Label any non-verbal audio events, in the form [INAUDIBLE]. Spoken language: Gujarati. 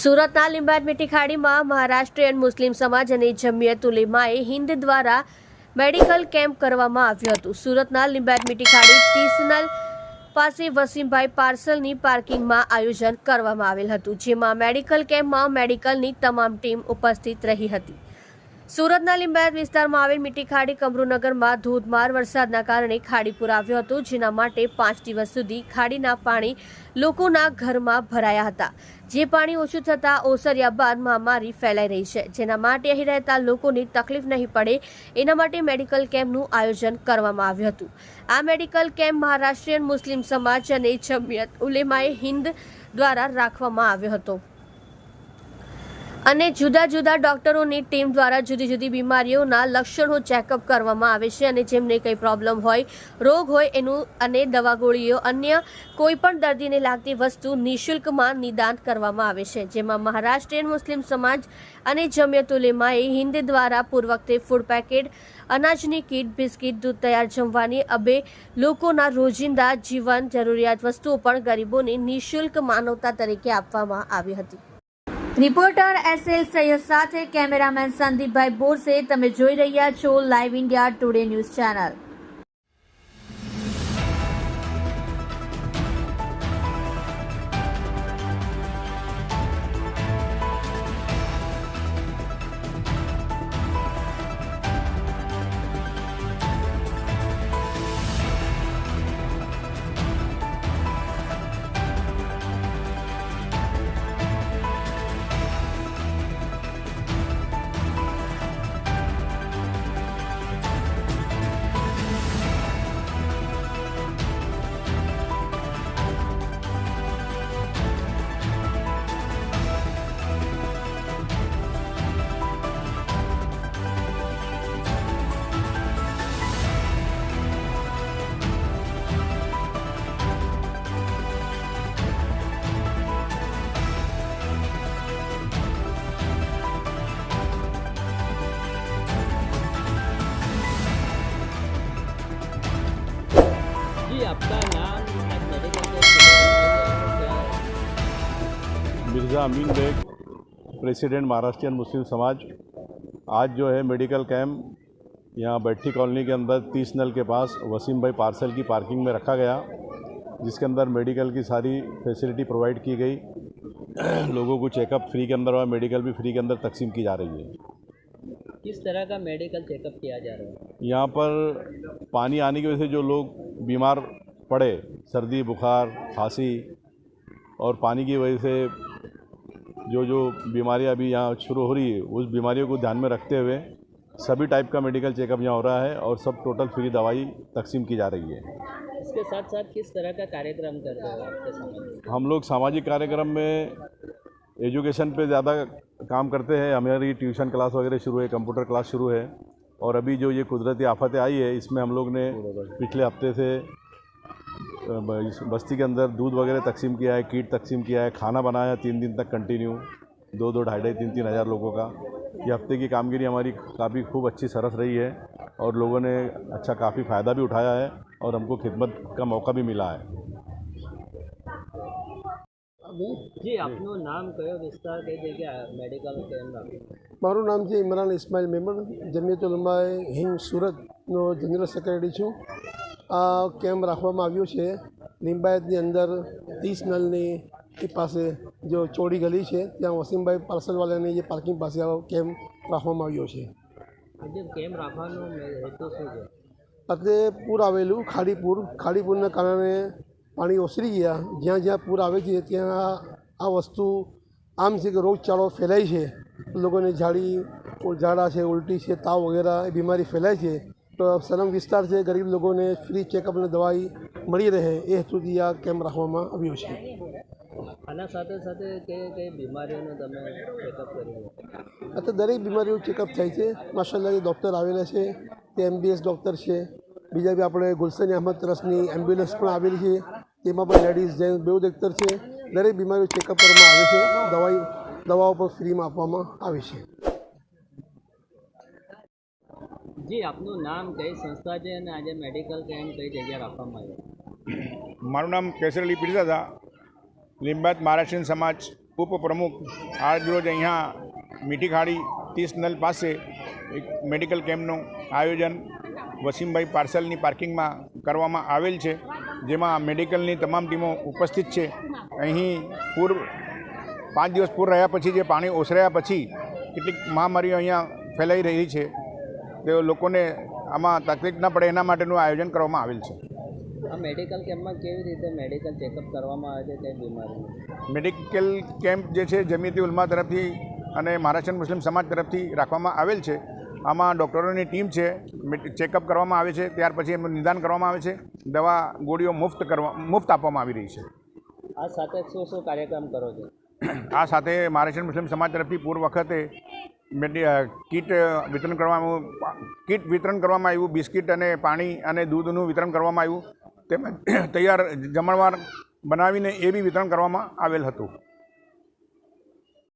સુરતના લીંબાયત મીઠી ખાડીમાં મહારાષ્ટ્રીયન મુસ્લિમ સમાજ અને જમિયત ઉલેમાએ હિન્દ દ્વારા મેડિકલ કેમ્પ કરવામાં આવ્યું હતું. સુરતના લીંબાયત મીઠી ખાડી તીસનલ પાસે વસીમભાઈ પાર્સલની પાર્કિંગમાં આયોજન કરવામાં આવેલ હતું, જેમાં મેડિકલ કેમ્પમાં મેડિકલની તમામ ટીમ ઉપસ્થિત રહી હતી. સુરતના લીંબાયત વિસ્તારમાં આવેલ મીઠી ખાડી કમરુનગરમાં ધોધમાર વરસાદના કારણે ખાડીપુર આવ્યો હતો, જેના માટે પાંચ દિવસ સુધી ખાડીના પાણી લોકોના ઘરમાં ભરાયા હતા. જે પાણી ઓછું થતાં ઓસર્યા બાદ મહામારી ફેલાઈ રહી છે, જેના માટે અહીં રહેતા લોકોને તકલીફ નહીં પડે, એના માટે મેડિકલ કેમ્પનું આયોજન કરવામાં આવ્યું હતું. આ મેડિકલ કેમ્પ મહારાષ્ટ્રીયન મુસ્લિમ સમાજ અને જમિયત ઉલેમાએ હિન્દ દ્વારા રાખવામાં આવ્યો હતો. અને જુદા જુદા ડોક્ટરોની ટીમ દ્વારા જુદી જુદી બીમારીઓના લક્ષણો ચેકઅપ કરવામાં આવે છે અને જેમને કંઈ પ્રોબ્લેમ હોય, રોગ હોય એનું અને દવા ગોળીઓ અન્ય કોઈ પણ દર્દીને લાગતી વસ્તુ નિઃશુલ્કમાં નિદાન કરવામાં આવે છે. જેમાં મહારાષ્ટ્રીયન મુસ્લિમ સમાજ અને જમિયત ઉલેમાએ હિન્દ દ્વારા પૂર્વકતે ફૂડ પેકેટ, અનાજની કીટ, બિસ્કીટ, દૂધ તૈયાર જમવાની અબે લોકોના રોજિંદા જીવન જરૂરિયાત વસ્તુઓ પણ ગરીબોને નિઃશુલ્ક માનવતા તરીકે આપવામાં આવી હતી. રિપોર્ટર એસ એલ સૈયદ સાથે કેમેરામેન સંદીપભાઈ બોરસે. તમે જોઈ રહ્યા છો live India Today news channel Mirza Amin Beg president Maharashtrian Muslim समाज। आज जो है मेडिकल कैंप यहाँ बैठी कॉलोनी के अंदर तीस नल के पास वसीम भाई पार्सल की पार्किंग में रखा गया जिसके अंदर मेडिकल की सारी फैसिलिटी प्रोवाइड की गई। [CLEARS THROAT] लोगों को चेकअप फ्री के अंदर और मेडिकल भी फ्री के अंदर तकसीम की जा रही है। किस तरह का मेडिकल चेकअप किया जा रहा है? यहाँ पर पानी आने की वजह से जो लोग बीमार पड़े सर्दी बुखार खांसी और पानी की वजह से जो जो बीमारियाँ अभी यहाँ शुरू हो रही है उस बीमारियों को ध्यान में रखते हुए सभी टाइप का मेडिकल चेकअप यहाँ हो रहा है और सब टोटल फ्री दवाई तकसीम की जा रही है। इसके साथ साथ किस तरह का कार्यक्रम कर रहे हो आपके समाज हम लोग सामाजिक कार्यक्रम में एजुकेशन पे ज़्यादा काम करते हैं। हमारी ट्यूशन क्लास वगैरह शुरू है कंप्यूटर क्लास शुरू है और अभी जो ये कुदरती आफतें आई है इसमें हम लोग ने पिछले हफ़्ते से बस्ती के अंदर दूध वगैरह तकसीम किया है कीट तकसीम किया है खाना बनाया तीन दिन तक कंटिन्यू दो दो ढाई ढाई तीन तीन हज़ार लोगों का ये हफ्ते की कामगिरी हमारी काफ़ी खूब अच्छी सरस रही है और लोगों ने अच्छा काफ़ी फ़ायदा भी उठाया है और हमको खिदमत का मौका भी मिला है જી આપનું નામ કયો વિસ્તાર કઈ જગ્યા મેડિકલ કેમ્પ આપ્યું મારું નામ છે ઇમરાન ઇસ્માઇલ મેમણ જમિયતુલ ઉલમાએ હિન્દ સુરતનો જનરલ સેક્રેટરી છું આ કેમ્પ રાખવામાં આવ્યો છે? લિંબાયતની અંદર ત્રીસ નલની પાસે જો ચોડી ગલી છે ત્યાં વસીમભાઈ પાર્સલવાલાની જે પાર્કિંગ પાસે આ કેમ્પ રાખવામાં આવ્યો છે? અત્યારે કેમ્પ રાખવાનો હેતુ શું છે? અત્રે પૂર આવેલું ખાડીપુર. ખાડીપુરના કારણે પાણી ઓસરી ગયા. જ્યાં જ્યાં પૂર આવે છે ત્યાં આ- આ વસ્તુ આમ છે કે રોગચાળો ફેલાય છે. લોકોને ઝાડી ઝાડા છે ઉલટી છે તાવ વગેરે એ બીમારી ફેલાય છે. તો સલમ વિસ્તાર છે. ગરીબ લોકોને ફ્રી ચેકઅપ અને દવાઈ મળી રહે એ હેતુથી આ કેમ્પ રાખવામાં આવ્યો છે. આના સાથે સાથે કઈ કઈ બીમારીઓનું તમે ચેકઅપ કર્યું અત્યારે દરેક બીમારીઓ ચેકઅપ થાય છે. માશાલ્લાહ જે ડૉક્ટર આવેલા છે તે એમબીએસ ડૉક્ટર છે. બીજા બી આપણે ગુલશન અહમદ ટ્રસ્ટની એમ્બ્યુલન્સ પણ આવેલી છે. તેમાં પણ લેડીઝ જેન્ટ્સ બેઉ ડૉક્ટર છે. દરેક બીમારીઓ ચેકઅપ કરવામાં આવે છે. દવાઈ દવાઓ પણ ફ્રીમાં આપવામાં આવે છે. જી, આપનું નામ કઈ સંસ્થા છે અને આજે મેડિકલ કેમ્પ કઈ જગ્યા રાખવામાં આવ્યો મારું નામ કેસરલી અલી પીરઝાદા લિંબાયત મહારાષ્ટ્રીયન સમાજ ઉપપ્રમુખ આજ રોજ અહીંયા મીઠી ખાડી ત્રીસ નલ પાસે એક મેડિકલ કેમ્પનું આયોજન વસીમભાઈ પાર્સલની પાર્કિંગમાં કરવામાં આવેલ છે, જેમાં મેડિકલની તમામ ટીમો ઉપસ્થિત છે. અહીં પૂર પાંચ દિવસ પૂર રહ્યા પછી જે પાણી ઓસર્યા પછી કેટલીક મહામારીઓ અહીંયા ફેલાઈ રહી છે. તે લોકોને આમાં તકલીફ ના પડે એના માટેનું આયોજન કરવામાં આવેલ છે. આ મેડિકલ કેમ્પમાં કેવી રીતે મેડિકલ ચેકઅપ કરવામાં આવે છે તે બીમારી મેડિકલ કેમ્પ જે છે જમીતી ઉલમા તરફથી અને મહારાષ્ટ્ર મુસ્લિમ સમાજ તરફથી રાખવામાં આવેલ છે. આમાં ડૉક્ટરોની ટીમ છે ચેકઅપ કરવામાં આવે છે ત્યાર પછી એમનું નિદાન કરવામાં આવે છે. દવા ગોળીઓ મુફ્ત કરવા મુફ્ત આપવામાં આવી રહી છે. આ સાથે શું શું કાર્યક્રમ કરો છો? આ સાથે મહારાષ્ટ્ર મુસ્લિમ સમાજ તરફથી પૂર્વ વખતે કીટ વિતરણ કરવામાં કીટ વિતરણ કરવામાં આવ્યું, બિસ્કિટ અને પાણી અને દૂધનું વિતરણ કરવામાં આવ્યું. તેમજ તૈયાર જમણવાર બનાવીને એ બી વિતરણ કરવામાં આવેલ હતું.